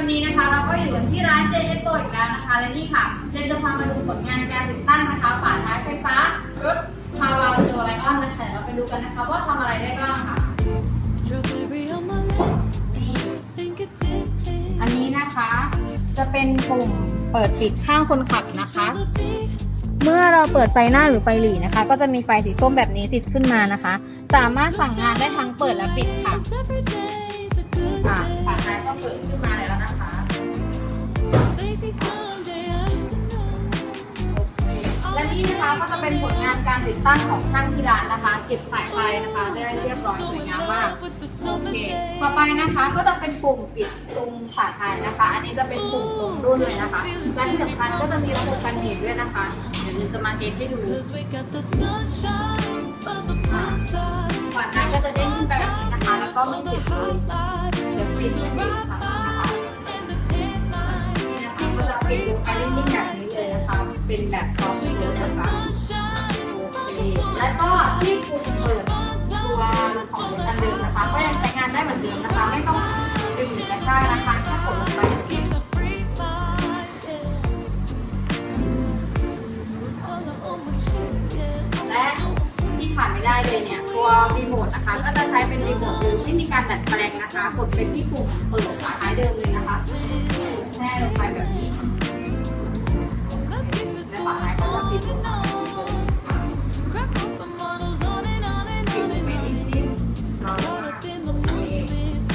วันนี้นะคะ เราก็อยู่กันที่ร้าน JS Pro อีกแล้วนะคะ และนี่ค่ะเจนจะพามาดูผลงานการติดตั้งนะคะฝาท้ายไฟฟ้ารถพาวาโจไลออนนะคะเดี๋ยวเราไปดูกันนะคะว่าทำอะไรได้บ้างค่ะ Strawberry on my lips, นี่ think it did. อันนี้นะคะ จะเป็นปุ่มเปิดปิดข้างคนขับนะคะ The beat, เมื่อเราเปิดไฟหน้าหรือไฟหลีนะคะ ก็จะมีไฟสีส้มแบบนี้ติดขึ้นมานะคะ สามารถสั่งงานได้ทั้งเปิดและปิดค่ะ cause every day's a good อะฝาท้ายก็เปิด และนี่นะคะก็จะเป็นผลงานการติดตั้งของช่างที่ร้านนะคะ เก็บสายไฟนะคะได้เรียบร้อยสวยงามมากโอเคต่อไปนะคะก็จะเป็นปุ่มปิดตรงฝาท้ายนะคะ อันนี้จะเป็นปุ่มตรงรุ่นเลยนะคะและที่สำคัญก็จะมีระบบกันหนีบด้วยนะคะ เดี๋ยวจะมาเทสให้ดู Cause we got the sunshine by the poolside. ฝาท้ายก็จะเด้งขึ้นไปแบบนี้นะคะ แล้วก็ไม่ติดเลย Life, เดี๋ยวปิดให้ดูอีกครั้งนะคะนี่นะคะก็จะปิดลงไปนิ่งๆแบบนี้ เป็นแบบซอฟต์ We โล got the นะคะแล้วก็ที่ปุ่มเปิดตัวของอันเดิมนะคะ ก็ยังใช้งานได้เหมือนเดิมนะคะ ไม่ต้องดึงหรือกระชากนะคะแค่กดลงไปแบบนี้ the free mind. Rose color on my cheeks, yeah. และที่ขาดไม่ได้เลยเนี่ย ตัวรีโมทนะคะ ก็จะใช้เป็นรีโมทเดิมไม่มีการดัดแปลงนะคะ กดเป็นที่ปุ่มเปิดฝาท้ายเดิมเลยนะคะกดแช่ลงไปแบบนี้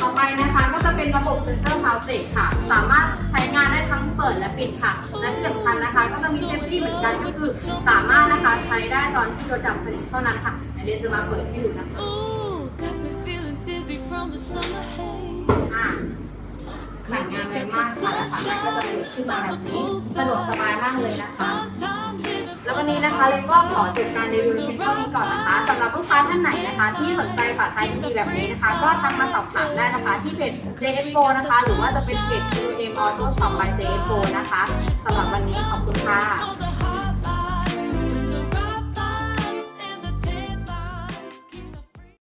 ต่อไปนะคะก็จะเป็นระบบเซ็นเซอร์พาวเซกค่ะ สามารถใช้งานได้ทั้งเปิดและปิดค่ะ และที่สำคัญนะคะ ก็จะมีเซฟตี้เหมือนกันก็คือ สามารถนะคะใช้ได้ตอนที่รถดับสนิทเท่านั้นค่ะเดี๋ยวเรียนจะมาเปิดให้ดูนะคะ Ooh, got me feeling dizzy from the summer haze. อ่าสั่งงานไวมากค่ะและสามารถก็จะเปิดขึ้นมาแบบนี้สะดวกสบายมากเลยนะคะ Time living แล้ววันนี้นะคะเลนก็ขอจบการรีวิวเพียงเท่านี้ก่อนนะคะสำหรับลูกค้าท่านไหนนะคะ ที่สนใจฝาท้ทยดีๆแบบนี้นะคะ ก็ทักมาสอบถามได้นะคะ ที่เพจ JFO นะคะ หรือว่าจะเป็นเพจ m Auto Shop by JFO นะคะสำหรับวันนี้ขอบคุณค่ะ